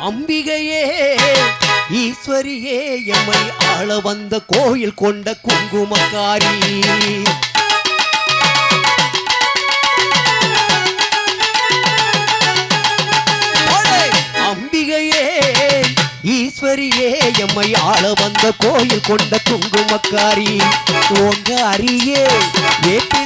அம்பிகையே ஈஸ்வரியே எம்மை ஆள வந்த கோயில் கொண்ட குங்குமக்காரி. அம்பிகையே ஈஸ்வரியே எம்மை ஆள வந்த கோயில் கொண்ட குங்குமக்காரி. உங்க அரியே வேப்பிலைக்காரி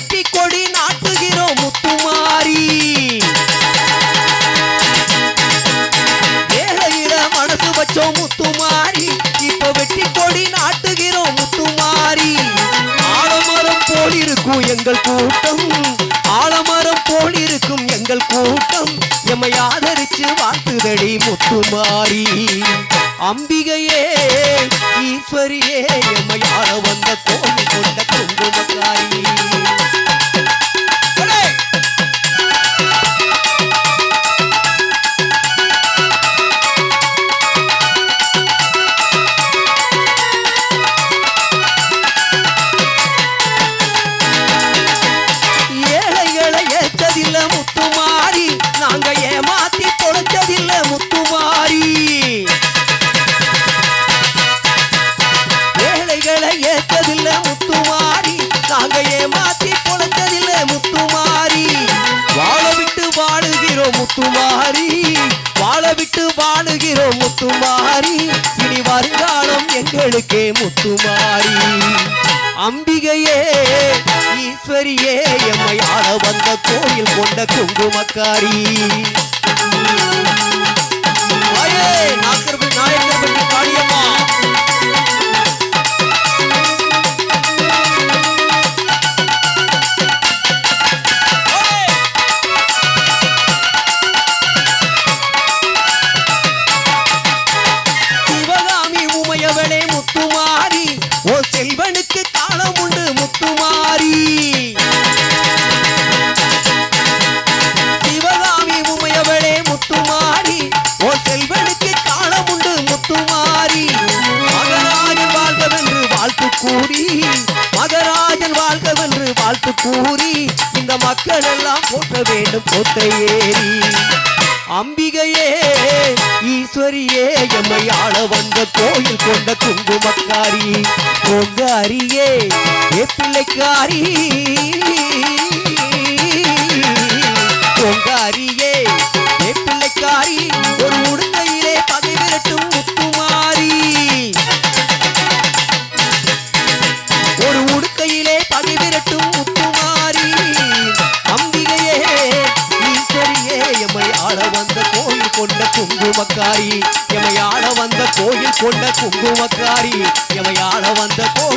இப்போ வெட்டி கொடி நாட்டுகிறோம் முத்துமாரி. ஏழையில மனசு வச்சோம் முத்துமாரி. இப்ப வெட்டி கொடி நாட்டுகிறோம் முத்துமாரி. ஆலமரம் போல் இருக்கும் எங்கள் கூட்டம். ஆலமரம் போல் இருக்கும் எங்கள் கூட்டம். எம்மை ஆதரிச்சு வாழ்த்துதடி முத்துமாரி. அம்பிகையே ஈஸ்வரியே எம்மை வந்த கோயில் கொண்ட குங்குமக்காரி ஏழைகளை ஏற்றதில்ல முத்துமாரி. நாங்க ஏமாத்தி பொழைச்சதில்ல முத்துமாரி. வாழ விட்டு வாழுகிறோம் முத்துமாரி. வாழ விட்டு வாழுகிறோம் முத்துமாரி. இனி வருங்காலம் எங்களுக்கே முத்துமாரி. அம்பிகையே ஈஸ்வரியே எம்மை ஆள வந்த கோயில் கொண்ட குங்குமக்காரி. வாழ்த்து கூறி இந்த மக்கள் எல்லாம் போற்ற வேண்டும் கோட்டை ஏறி. அம்பிகையே ஈஸ்வரியே எம்மை ஆள வந்த கோயில் கொண்ட குங்குமக்காரி உங்க அரியே வேப்பிள்ளைக்காரி வந்த கோயில் கொண்ட குங்குமக்காரி. எமையாள வந்த கோயில் கொண்ட குங்குமக்காரி. எமையாள வந்த கோயில்